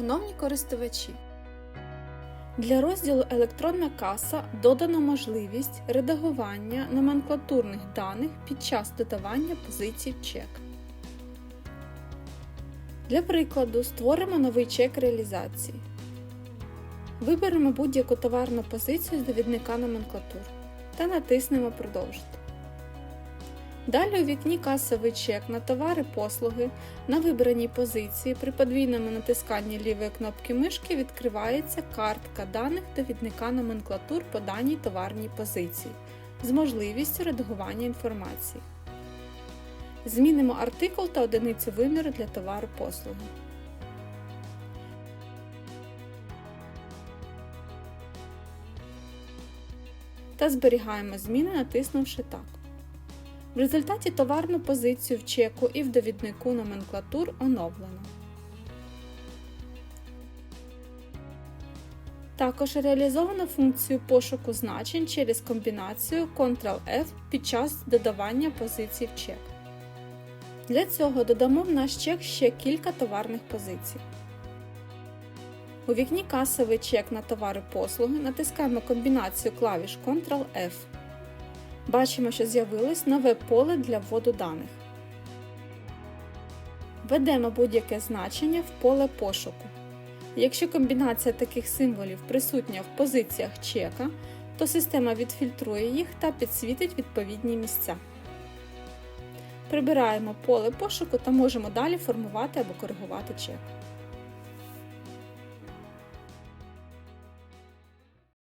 Шановні користувачі, для розділу Електронна каса додано можливість редагування номенклатурних даних під час додавання позицій в чек. Для прикладу, створимо новий чек реалізації. Виберемо будь-яку товарну позицію з довідника номенклатур та натиснемо Продовжити. Далі у вікні Касовий чек на товари послуги на вибраній позиції при подвійному натисканні лівої кнопки мишки відкривається картка даних довідника номенклатур по даній товарній позиції з можливістю редагування інформації. Змінимо артикул та одиницю виміру для товару послуги. Та зберігаємо зміни, натиснувши так. В результаті товарну позицію в чеку і в довіднику номенклатур оновлено. Також реалізовано функцію пошуку значень через комбінацію Ctrl-F під час додавання позицій в чек. Для цього додамо в наш чек ще кілька товарних позицій. У вікні Касовий чек на товари послуги натискаємо комбінацію клавіш Ctrl-F. Бачимо, що з'явилось нове поле для вводу даних. Введемо будь-яке значення в поле пошуку. Якщо комбінація таких символів присутня в позиціях чека, то система відфільтрує їх та підсвітить відповідні місця. Прибираємо поле пошуку та можемо далі формувати або коригувати чек.